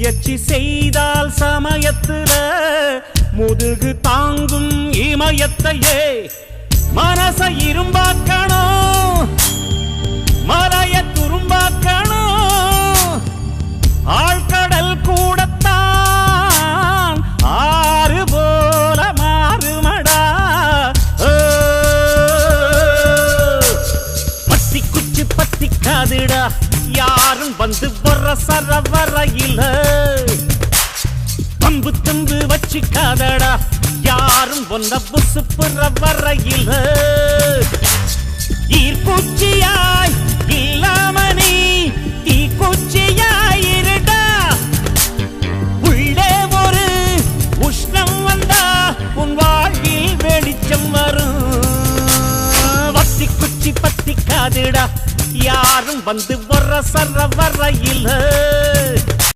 முயற்சி செய்தால் சமயத்துல முதுகு தாங்கும் இமயத்தையே. மனச இரும்பாக்கணும். மலைய துரும்பாக்கணும். ஆழ்கடல் கூடத்தான் ஆறு போல மாறுமடா. பத்தி குச்சி பத்தி காதுடா யாரும் வந்து வர சர வரையில இல்லை தும்பு வச்சுக்காதடா. யாரும் ஒன்ன புசு புற வரையில. ஈர்ப்பூச்சியாய் இல்லாம நீ தீக்குச்சியாய் இருடா. உள்ளே ஒரு உஷ்ணம் வந்தா உன் வாழ்வில் வெளிச்சம் வரும். வத்தி குச்சி பத்தி காதுடா யாரும் வந்து வர சர வரையில.